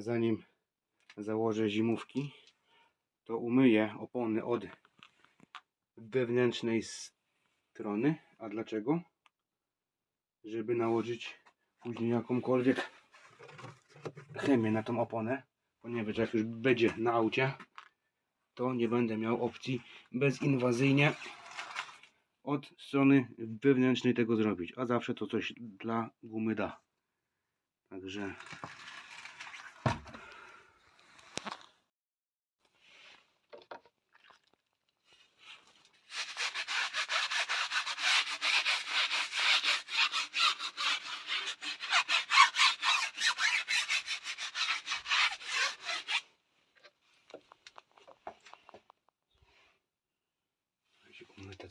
zanim założę zimówki, to umyję opony od wewnętrznej strony. A dlaczego? Żeby nałożyć później jakąkolwiek chemię na tą oponę, ponieważ jak już będzie na aucie, to nie będę miał opcji bezinwazyjnie od strony wewnętrznej tego zrobić, a zawsze to coś dla gumy da. Także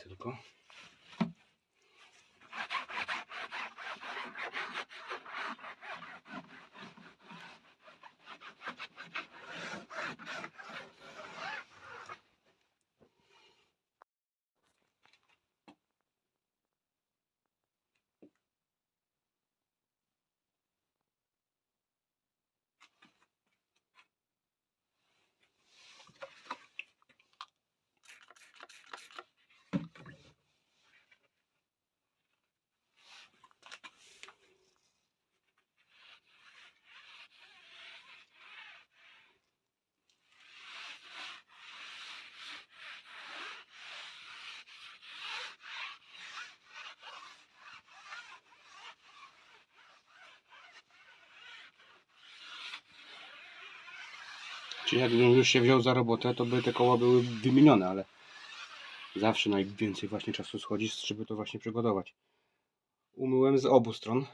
tylko. Czyli jakbym już się wziął za robotę, to by te koła były wymienione, ale zawsze najwięcej właśnie czasu schodzi, żeby to właśnie przygotować. Umyłem z obu stron,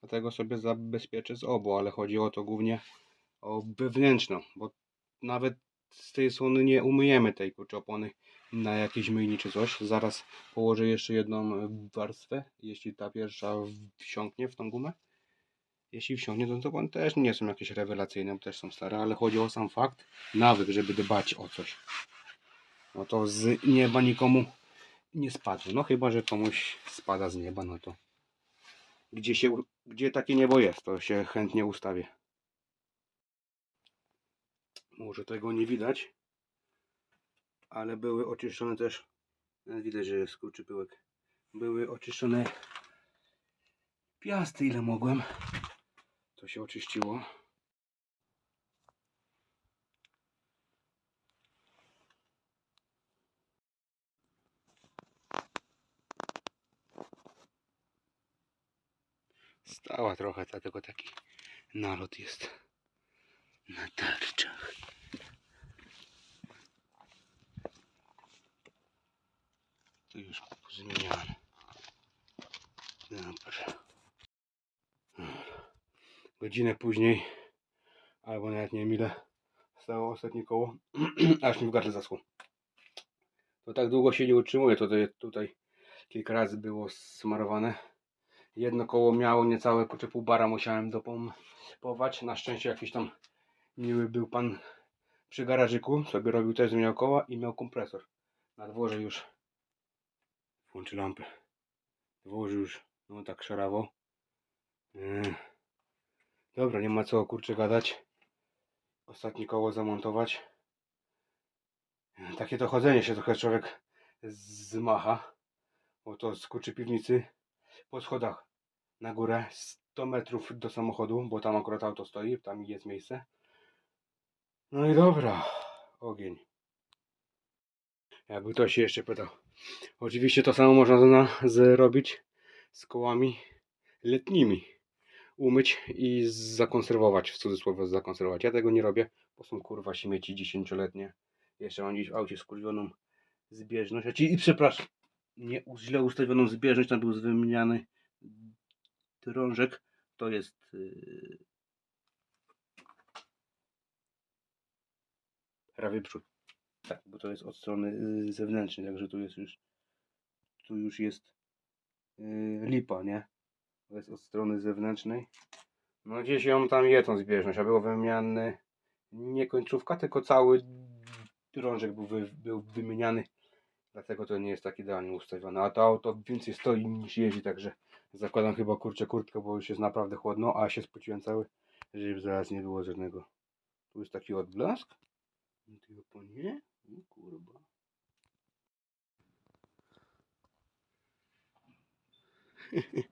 dlatego sobie zabezpieczę z obu, ale chodzi o to głównie o wewnętrzną, bo nawet z tej strony nie umyjemy tej kurczę opony na jakieś myjni czy coś. Zaraz położę jeszcze jedną warstwę, jeśli ta pierwsza wsiąknie w tą gumę. Jeśli wsiąknie, to, to one też nie są jakieś rewelacyjne, bo też są stare, ale chodzi o sam fakt, nawyk, żeby dbać o coś. No to z nieba nikomu nie spadło. No chyba, że komuś spada z nieba, no to gdzie, się, gdzie takie niebo jest, to się chętnie ustawię. Może tego nie widać, ale były oczyszczone też, nawet widać, że jest skurczypyłek. Były oczyszczone piasty, ile mogłem. To się oczyściło. Stała trochę, dlatego taki nalot jest na tarczach. Tu już pozmieniane. Dobra. Godzinę później, albo nawet nie wiem ile, stało ostatnie koło, aż mi w gardle zaschło. To tak długo się nie utrzymuje, to tutaj, kilka razy było smarowane. Jedno koło miało niecałe kurczę pół bara, musiałem dopompować. Na szczęście jakiś tam miły był pan przy garażyku, sobie robił też zmieniał koła i miał kompresor. Na dworze już włączy lampę. Dworze już no tak szarawo. Yy. Dobra, nie ma co kurczę gadać. Ostatnie koło zamontować. Takie to chodzenie się trochę człowiek zmacha. Bo to z kurczy piwnicy po schodach na górę 100 metrów do samochodu, bo tam akurat auto stoi, tam jest miejsce. No i dobra, ogień. Jakby ktoś się jeszcze pytał. Oczywiście to samo można na- zrobić z kołami letnimi. Umyć i zakonserwować, w cudzysłowie zakonserwować. Ja tego nie robię, bo są kurwa śmieci dziesięcioletnie. Jeszcze mam gdzieś w aucie skurwioną zbieżność. A ci, i przepraszam, nie źle ustawioną zbieżność, tam był wymieniany drążek. To jest yy, przód. Tak, bo to jest od strony yy, zewnętrznej, także tu jest już tu już jest yy, lipa, nie? To jest od strony zewnętrznej. No gdzieś ją tam je zbieżność, a było wymiany nie końcówka, tylko cały drążek był, wy, był wymieniany. Dlatego to nie jest tak idealnie ustawione. A to auto więcej stoi niż jeździ, także zakładam chyba kurczę kurtkę, bo już jest naprawdę chłodno, a się spociłem cały. żeby zaraz nie było żadnego. Tu jest taki odblask. I tu oponie. O kurwa.